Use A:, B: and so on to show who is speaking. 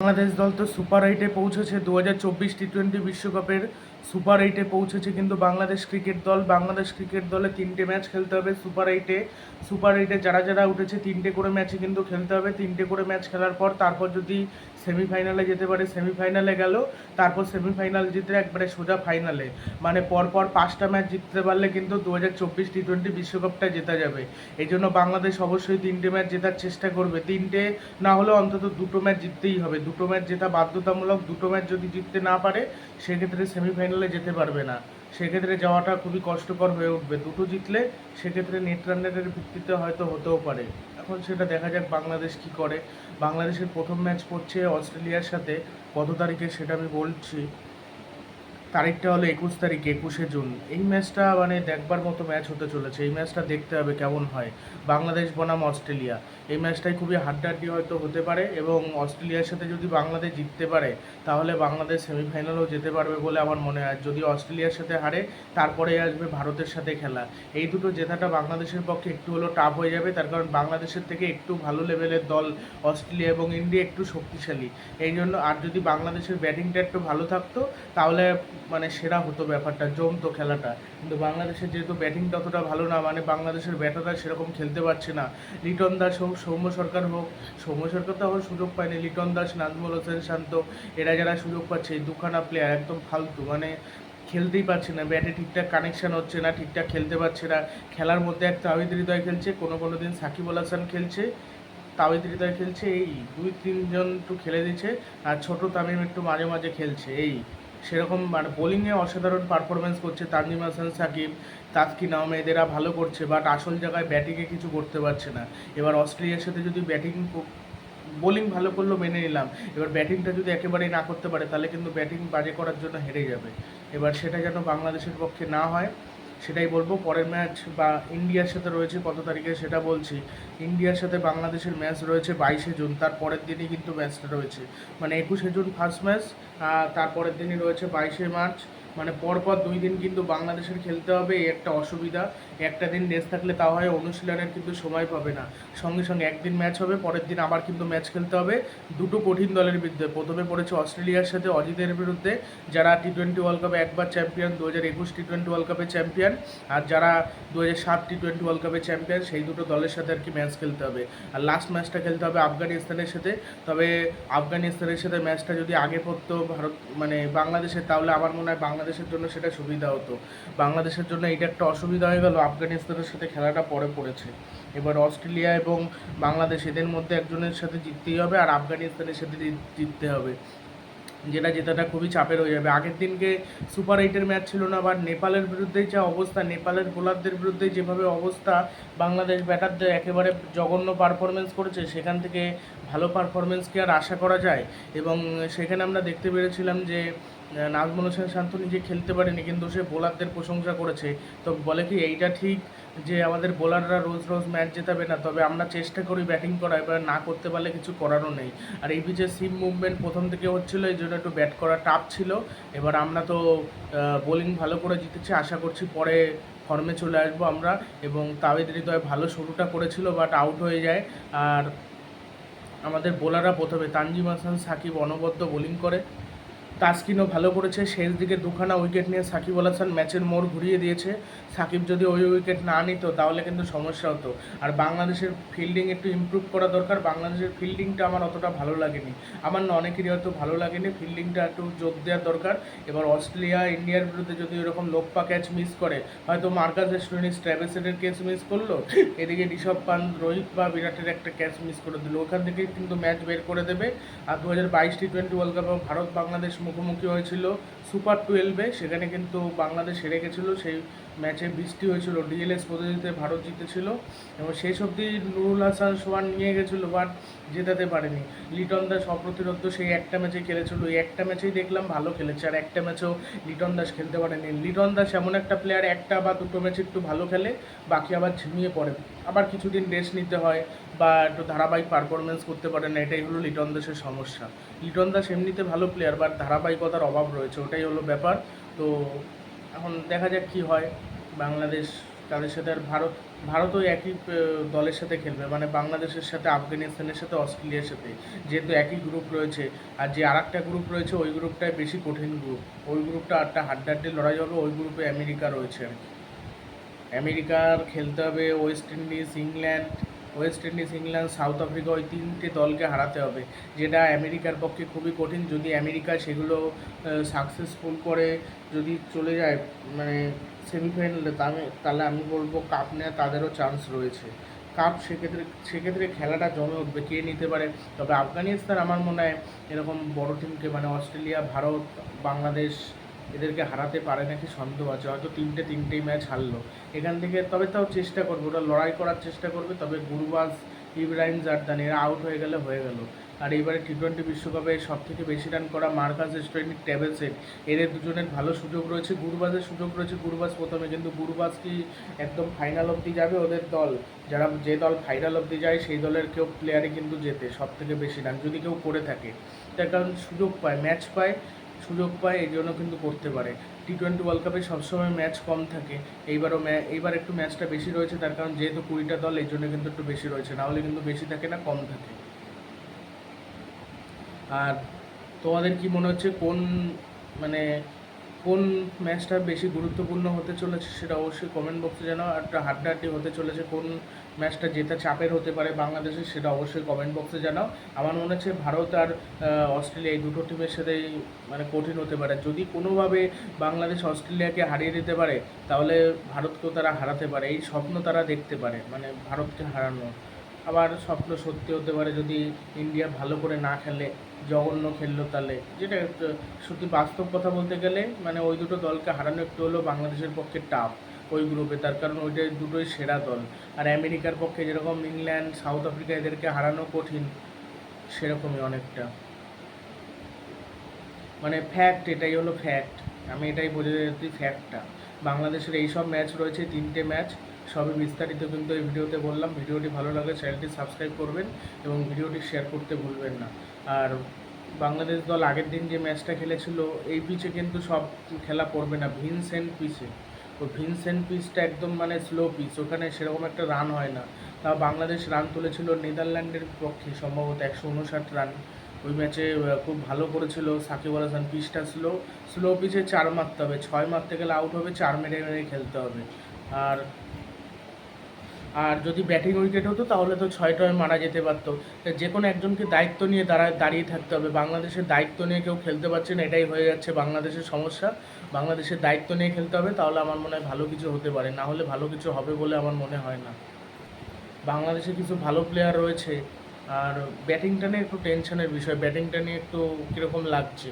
A: বাংলাদেশ দল তো সুপার এইটে পৌঁছেছে দু হাজার চব্বিশ টি টোয়েন্টি বিশ্বকাপের সুপার এইটে পৌঁছেছে কিন্তু বাংলাদেশ ক্রিকেট দল, বাংলাদেশ ক্রিকেট দলে তিনটে ম্যাচ খেলতে হবে সুপার এইটে সুপার এইটে যারা যারা উঠেছে, তিনটে করে ম্যাচে কিন্তু খেলতে হবে। তিনটে করে ম্যাচ খেলার পর তারপর যদি সেমিফাইনালে যেতে পারে সেমিফাইনালে গেল, তারপর সেমিফাইনাল জিতে একবারে সোজা ফাইনালে মানে পরপর পাঁচটা ম্যাচ জিততে পারলে কিন্তু দু হাজার চব্বিশ টি টোয়েন্টি বিশ্বকাপটা জেতা যাবে। এই জন্য বাংলাদেশ অবশ্যই তিনটে ম্যাচ জেতার চেষ্টা করবে। তিনটে না হলেও অন্তত দুটো ম্যাচ জিততেই হবে। দুটো ম্যাচ জেতা বাধ্যতামূলক, দুটো ম্যাচ যদি জিততে না পারে, সেক্ষেত্রে সেমিফাইনালে যেতে পারবে না, সেক্ষেত্রে যাওয়াটা খুবই কষ্টকর হয়ে উঠবে। দুটো জিতলে সেক্ষেত্রে নেট রানের ভিত্তিতে হয়তো হতেও পারে। এখন সেটা দেখা যাক বাংলাদেশ কি করে। বাংলাদেশের প্রথম ম্যাচ পড়ছে অস্ট্রেলিয়ার সাথে। কত তারিখে সেটা আমি বলছি। তারিখটা হলো একুশ তারিখ, একুশে জুন। এই ম্যাচটা মানে দেখবার মতো ম্যাচ হতে চলেছে। এই ম্যাচটা দেখতে হবে কেমন হয়। বাংলাদেশ বনাম অস্ট্রেলিয়া। এই ম্যাচটাই খুবই হাড্ডাহাড্ডি হয়তো হতে পারে এবং অস্ট্রেলিয়ার সাথে যদি বাংলাদেশ জিততে পারে, তাহলে বাংলাদেশ সেমিফাইনালেও যেতে পারবে বলে আমার মনে হয়। যদি অস্ট্রেলিয়ার সাথে হারে, তারপরে আসবে ভারতের সাথে খেলা। এই দুটো জেতাটা বাংলাদেশের পক্ষে একটু হলেও টাফ হয়ে যাবে। তার কারণ বাংলাদেশের থেকে একটু ভালো লেভেলের দল অস্ট্রেলিয়া এবং ইন্ডিয়া একটু শক্তিশালী। এই জন্য আর যদি বাংলাদেশের ব্যাটিংটা একটু ভালো থাকতো, তাহলে মানে সেরা হতো ব্যাপারটা, জমতো খেলাটা। কিন্তু বাংলাদেশের যেহেতু ব্যাটিংটা অতটা ভালো না মানে বাংলাদেশের ব্যাটাররা সেরকম খেলতে পারছে না। লিটন দাস হোক, সৌম্য সরকার হোক, সৌম্য সরকার তো এখন সুযোগ পায়নি। লিটন দাস, নাজমুল হোসেন শান্ত, এরা যারা সুযোগ পাচ্ছে, এই দুখানা প্লেয়ার একদম ফালতু মানে খেলতেই পারছে না। ব্যাটে ঠিকঠাক কানেকশন হচ্ছে না, ঠিকঠাক খেলতে পারছে না। খেলার মধ্যে এক তাহিদ হৃদয় খেলছে, কোনো কোনো দিন সাকিব আল হাসান খেলছে, তাহিদ হৃদয় খেলছে, এই দুই তিনজন একটু খেলে দিচ্ছে আর ছোট তামিম একটু মাঝে মাঝে খেলছে, এই। সেরকম মানে বোলিংয়ে অসাধারণ পারফরমেন্স করছে তানজিম হাসান, সাকিব। তাসকিন আহমেদ এরা ভালো করছে বাট আসল জায়গায় ব্যাটিংয়ে কিছু করতে পারছে না। এবার অস্ট্রেলিয়ার সাথে যদি ব্যাটিং বোলিং ভালো করলেও মেনে নিলাম। এবার ব্যাটিংটা যদি একেবারেই না করতে পারে, তাহলে কিন্তু ব্যাটিং বাজে করার জন্য হেরে যাবে। এবার সেটা যেন বাংলাদেশের পক্ষে না হয় সেটাই বলব। পরের ম্যাচ বা ইন্ডিয়ার সাথে রয়েছে, কত তারিখে সেটা বলছি। ইন্ডিয়ার সাথে বাংলাদেশের ম্যাচ রয়েছে বাইশে জুন, তার পরের দিনই কিন্তু ম্যাচটা রয়েছে। মানে একুশে জুন ফার্স্ট ম্যাচ তার তারপরের দিনই রয়েছে বাইশে মার্চ। মানে পরপর দুই দিন কিন্তু বাংলাদেশের খেলতে হবে একটা অসুবিধা। একটা দিন রেস্ট থাকলে তাও হয়, অনুশীলনের কিন্তু সময় পাবে না। সঙ্গে সঙ্গে একদিন ম্যাচ হবে, পরের দিন আবার কিন্তু ম্যাচ খেলতে হবে। দুটো কঠিন দলের বিরুদ্ধে। প্রথমে পড়েছে অস্ট্রেলিয়ার সাথে অজিতের বিরুদ্ধে, যারা টি টোয়েন্টি ওয়ার্ল্ড কাপে একবার চ্যাম্পিয়ন দু হাজার একুশ টি টোয়েন্টি ওয়ার্ল্ড কাপে চ্যাম্পিয়ন আর যারা দু হাজার সাত টি টোয়েন্টি ওয়ার্ল্ড কাপে চ্যাম্পিয়ন সেই দুটো দলের সাথে আর কি ম্যাচ খেলতে হবে। আর লাস্ট ম্যাচটা খেলতে হবে আফগানিস্তানের সাথে। তবে আফগানিস্তানের সাথে ম্যাচটা যদি আগে পড়তো ভারত মানে বাংলাদেশের, তাহলে আমার মনে হয় বাংলাদেশের জন্য সেটা সুবিধা হতো। বাংলাদেশের জন্য এটা একটা অসুবিধা হয়ে গেল। আফগানিস্তানের সাথে খেলাটা পরে পড়েছে। এবার অস্ট্রেলিয়া এবং বাংলাদেশ এদের মধ্যে একজনের সাথে জিততেই হবে আর আফগানিস্তানের সাথে জিত- জিততে হবে। যেটা জেতাটা খুবই চাপের হয়ে যাবে। আগের দিনকে সুপার এইটের ম্যাচ ছিল না বা নেপালের বিরুদ্ধে যা অবস্থা, নেপালের বোলারদের বিরুদ্ধে যেভাবে অবস্থা, বাংলাদেশ ব্যাটারদের একেবারে জঘন্য পারফরমেন্স করেছে, সেখান থেকে ভালো পারফরমেন্স কি আর আশা করা যায়? এবং সেখানে আমরা দেখতে পেরেছিলাম যে নাজমুল হোসেন শান্ত নিজে খেলতে পারেনি, কিন্তু সে বোলারদের প্রশংসা করেছে। তো বলে কি, এইটা ঠিক যে আমাদের বোলাররা রোজ রোজ ম্যাচ জেতাবে না, তবে আমরা চেষ্টা করি ব্যাটিং করা এবার না করতে পারলে কিছু করারও নেই। আর এই পিচে সিম মুভমেন্ট প্রথম থেকে হচ্ছিল, এই জন্য একটু ব্যাট করা টাফ ছিল। এবার আমরা তো বোলিং ভালো করে জিতেছি, আশা করছি পরে ফর্মে চলে আসব আমরা। এবং তাওয়েদ হৃদয় ভালো শুরুটা করেছিল বাট আউট হয়ে যায়। আর আমাদের বোলাররা প্রথমে, তানজিম হাসান, সাকিব অনবদ্য বোলিং করে। তাসকিনও ভালো করেছে। শেষ দিকে দুখানা উইকেট নিয়ে সাকিব আল হাসান ম্যাচের মোড় ঘুরিয়ে দিয়েছে। সাকিব যদি ওই উইকেট না নিত, তাহলে কিন্তু সমস্যা হতো। আর বাংলাদেশের ফিল্ডিং একটু ইমপ্রুভ করা দরকার। বাংলাদেশের ফিল্ডিংটা আমার অতটা ভালো লাগেনি। আমার না অনেকেরই হয়তো ভালো লাগেনি। ফিল্ডিংটা একটু যোগ দেওয়ার দরকার। এবার অস্ট্রেলিয়া, ইন্ডিয়ার বিরুদ্ধে যদি এরকম লোকপা ক্যাচ মিস করে, হয়তো মার্কাস স্টোনিস ট্র্যাভেসেটের ক্যাচ মিস করল। এদিকে ঋষভ পান্ত রোহিত বা বিরাটের একটা ক্যাচ মিস করে দিল। ওখান থেকে কিন্তু ম্যাচ বের করে দেবে। আর দু হাজার বাইশ টি টোয়েন্টি ওয়ার্ল্ড কাপে ভারত বাংলাদেশ মুখোমুখি হয়েছিল সুপার টুয়েলভে সেখানে কিন্তু বাংলাদেশ হেরে গেছিল, সেই ম্যাচে বৃষ্টি হয়েছিল ডিএলএস পদ্ধতিতে ভারত জিতেছিল, এবং সেই অবধি নুরুল হাসান সোহান নিয়ে গেছিল বাট জেতাতে পারেনি। লিটন দাস অপ্রতিরোধ সেই একটা ম্যাচেই খেলেছিল ওই একটা ম্যাচেই দেখলাম ভালো খেলেছে, আর একটা ম্যাচেও লিটন দাস খেলতে পারেনি। লিটন দাস এমন একটা প্লেয়ার একটা বা দুটো ম্যাচে একটু ভালো খেলে, বাকি আবার ঝিমিয়ে পড়ে। আবার কিছুদিন রেস্ট নিতে হয়, বা একটু ধারাবাহিক পারফরমেন্স করতে পারে না, এটাই হলো লিটন দাসের সমস্যা। লিটন দাস এমনিতে ভালো প্লেয়ার বাট ধারাবাহিকতার অভাব রয়েছে, ওটাই হলো ব্যাপার। তো এখন দেখা যাক কী হয়। বাংলাদেশ তাদের সাথে আর ভারত, ভারতও একই দলের সাথে খেলবে। মানে বাংলাদেশের সাথে, আফগানিস্তানের সাথে, অস্ট্রেলিয়ার সাথে। যেহেতু একই গ্রুপ রয়েছে, আর যে আর একটা গ্রুপ রয়েছে, ওই গ্রুপটাই বেশি কঠিন গ্রুপ ওই গ্রুপটা একটা হাড্ডাহাড্ডি লড়াই হবে, ওই গ্রুপে আমেরিকা রয়েছে। আমেরিকার খেলতে হবে, West Indies, England West Indies, England, South Africa ওই তিনটে দলকে হারাতে হবে। যেটা আমেরিকার পক্ষে খুবই কঠিন। যদি আমেরিকা সেগুলো সাকসেসফুল করে যদি চলে যায় মানে সেমিফাইনালে তাহলে আমি বলব কাপ নেওয়া তাদেরও চান্স রয়েছে। কাপ সেক্ষেত্রে সেক্ষেত্রে খেলাটা জমে উঠবে, কে নিতে পারে? তবে আফগানিস্তান আমার মনে হয় এরকম বড় টিমকে মানে অস্ট্রেলিয়া, ভারত, বাংলাদেশ এদেরকে হারাতে পারে নাকি সন্দেহ আছে? হয়তো তিনটে তিনটেই ম্যাচ হারলো। এখান থেকে তবে তাও চেষ্টা করবে, ওরা লড়াই করার চেষ্টা করবে, তবে গুরুবাজ, ইব্রাহিম জারদান, এরা আউট হয়ে গেলে হয়ে গেল। আর এবারে টি টোয়েন্টি বিশ্বকাপে সব থেকে বেশি রান করা মার্কাস স্টোয়েনিক ট্যাবেলসেট এদের দুজনের ভালো সুযোগ রয়েছে, গুরুবাজের সুযোগ রয়েছে, গুরুবাজ প্রথমে, কিন্তু গুরুবাজ কি একদম ফাইনাল অবধি যাবে ওদের দল? যারা যে দল ফাইনাল অবধি যায়, সেই দলের কেউ প্লেয়ারে কিন্তু যেতে সব থেকে বেশি রান যদি কেউ করে থাকে। তার কারণ সুযোগ পায় ম্যাচ পায় সুযোগ পায়, এই জন্য কিন্তু করতে পারে। টি টোয়েন্টি ওয়ার্ল্ড কাপে সবসময় ম্যাচ কম থাকে। এইবারও এইবার একটু ম্যাচটা বেশি রয়েছে, তার কারণ যেহেতু কুড়িটা দল, এই জন্য কিন্তু একটু বেশি রয়েছে। নাহলে কিন্তু বেশি থাকে না, কম থাকে। আর তোমাদের কি মনে হচ্ছে কোন মানে কোন ম্যাচটা বেশি গুরুত্বপূর্ণ হতে চলেছে সেটা অবশ্যই কমেন্ট বক্সে জানাও। একটা হাড্ডাহাড্ডি হতে চলেছে, কোন ম্যাচটা জেতা চাপের হতে পারে বাংলাদেশে সেটা অবশ্যই কমেন্ট বক্সে জানাও। আমার মনে হচ্ছে ভারত আর অস্ট্রেলিয়া এই দুটো টিমের সাথেই মানে কঠিন হতে পারে। যদি কোনোভাবে বাংলাদেশ অস্ট্রেলিয়াকে হারিয়ে দিতে পারে, তাহলে ভারতকেও তারা হারাতে পারে। এই স্বপ্ন তারা দেখতে পারে মানে ভারতকে হারানো আবার স্বপ্ন সত্যি হতে পারে যদি ইন্ডিয়া ভালো করে না খেলে, জঘন্য খেললো তাহলে। যেটা সত্যি বাস্তব কথা বলতে গেলে মানে ওই দুটো দলকে হারানো একটু হলেও বাংলাদেশের পক্ষে টাফ ওই গ্রুপে তার কারণ ওইটাই দুটোই সেরা দল। আর আমেরিকার পক্ষে যেরকম ইংল্যান্ড, সাউথ আফ্রিকা এদেরকে হারানো কঠিন, সেরকমই অনেকটা। মানে ফ্যাক্ট এটাই হলো ফ্যাক্ট আমি এটাই বোঝা যাচ্ছি ফ্যাক্টটা বাংলাদেশের এই সব ম্যাচ রয়েছে, তিনটে ম্যাচ সবই বিস্তারিত কিন্তু এই ভিডিওতে বললাম। ভিডিওটি ভালো লাগে চ্যানেলটি সাবস্ক্রাইব করবেন এবং ভিডিওটি শেয়ার করতে ভুলবেন না। আর বাংলাদেশ দল আগের দিন যে ম্যাচটা খেলেছিল, এই পিচে কিন্তু সব খেলা পড়বে না ভিনসেন্ট পিচে তো ভিনসেন্ট পিচটা একদম মানে স্লো পিচ ওখানে সেরকম একটা রান হয় না। তা বাংলাদেশ রান তুলেছিল নেদারল্যান্ডের পক্ষে, সম্ভবত একশো উনষাট রান ওই ম্যাচে খুব ভালো করেছিল সাকিব আল হাসান। পিচটা স্লো স্লো পিচে চার মারতে হবে। ছয় মারতে গেলে আউট হবে, চার মেরে মেরে খেলতে হবে। আর আর যদি ব্যাটিং উইকেট হতো, তাহলে তো ছয় টয় মারা যেতে পারতো। যে কোনো একজনকে দায়িত্ব নিয়ে দাঁড়া, দাঁড়িয়ে থাকতে হবে। বাংলাদেশের দায়িত্ব নিয়ে কেউ খেলতে পারছে না, এটাই হয়ে যাচ্ছে বাংলাদেশের সমস্যা। বাংলাদেশের দায়িত্ব নিয়ে খেলতে হবে, তাহলে আমার মনে হয় ভালো কিছু হতে পারে। না হলে ভালো কিছু হবে বলে আমার মনে হয় না। বাংলাদেশে কিছু ভালো প্লেয়ার রয়েছে, আর ব্যাটিংটা নিয়ে একটু টেনশনের বিষয়। ব্যাটিংটা নিয়ে একটু কীরকম লাগছে?